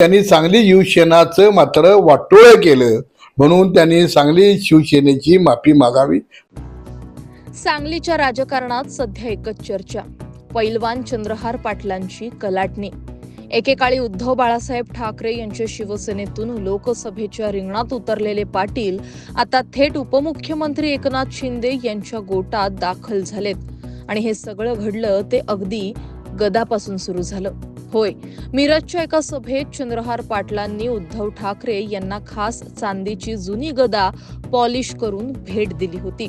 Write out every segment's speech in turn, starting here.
त्यांनी सांगली शिवसेनाचं मात्र वाटोळं केलं म्हणून त्यांनी सांगली शिवसेनेची माफी मागावी. सांगलीच्या राजकारणात सध्या एकच चर्चा पैलवान चंद्रहार पाटलांची कलाटणी. एकेकाळी उद्धव बाळासाहेब ठाकरे यांच्या शिवसेनेतून लोकसभेच्या रिंगणात उतरलेले पाटील आता थेट उपमुख्यमंत्री एकनाथ शिंदे यांच्या गोटात दाखल झालेत. आणि हे सगळं घडलं ते अगदी गदापासून सुरू झालं. होय. मिरजच्या एका सभेत चंद्रहार पाटलांनी उद्धव ठाकरे यांना खास चांदीची जुनी गदा पॉलिश करून भेट दिली होती.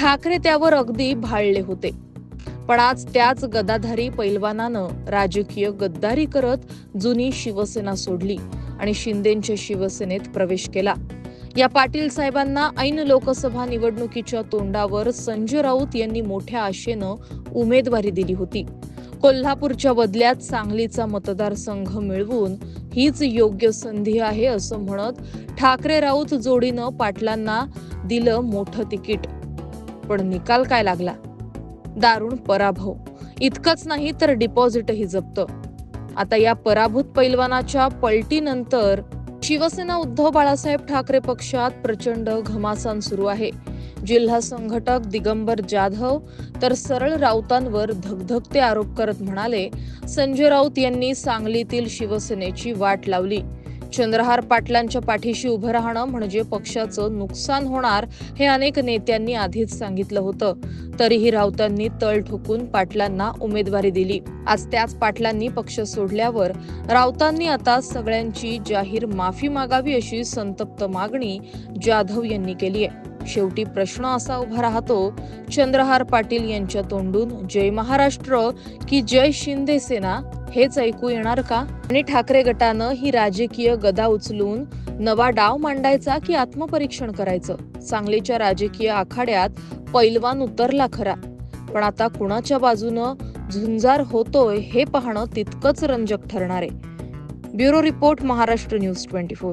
ठाकरे त्यावर अगदी भाळले होते. पण आज त्याच गदाधारी पैलवानानं राजकीय गद्दारी करत जुनी शिवसेना सोडली आणि शिंदेच्या शिवसेनेत प्रवेश केला. या पाटील साहेबांना ऐन लोकसभा निवडणुकीच्या तोंडावर संजय राऊत यांनी मोठ्या आशेनं उमेदवारी दिली होती. कोल्हापूरच्या बदल्यात सांगलीचा मतदारसंघ मिळवून हीच योग्य संधी आहे असं म्हणत ठाकरे राऊत जोडीनं पाटलांना दिलं मोठं तिकीट. पण निकाल काय लागला? दारुण पराभव. इतकंच नाही तर डिपॉझिटही जप्त. आता या पराभूत पैलवानाच्या पलटीनंतर शिवसेना उद्धव बाळासाहेब ठाकरे पक्षात प्रचंड घमासान सुरू आहे. जिल्हा संघटक दिगंबर जाधव तर सरळ राऊतांवर धगधगते आरोप करत म्हणाले संजय राऊत यांनी सांगलीतील शिवसेनेची वाट लावली. चंद्रहार पाटलांच्या पाठीशी उभं राहणं म्हणजे पक्षाचं नुकसान होणार हे अनेक नेत्यांनी आधीच सांगितलं होतं. तरीही राऊतांनी तळ ठोकून पाटलांना उमेदवारी दिली. आज त्याच पाटलांनी पक्ष सोडल्यावर राऊतांनी आता सगळ्यांची जाहीर माफी मागावी अशी संतप्त मागणी जाधव यांनी केली आहे. शेवटी प्रश्न असा उभा राहतो चंद्रहार पाटील यांच्या तोंडून जय महाराष्ट्र की जय शिंदे सेना? हेच ऐकू येणार का? आणि ठाकरे गटानं ही राजकीय गदा उचलून नवा डाव मांडायचा की आत्मपरीक्षण करायचं? सांगलीच्या राजकीय आखाड्यात पैलवान उतरला खरा. पण आता कुणाच्या बाजूनं झुंजार होतोय हे पाहणं तितकंच रंजक ठरणार आहे. Bureau report Maharashtra news twenty four.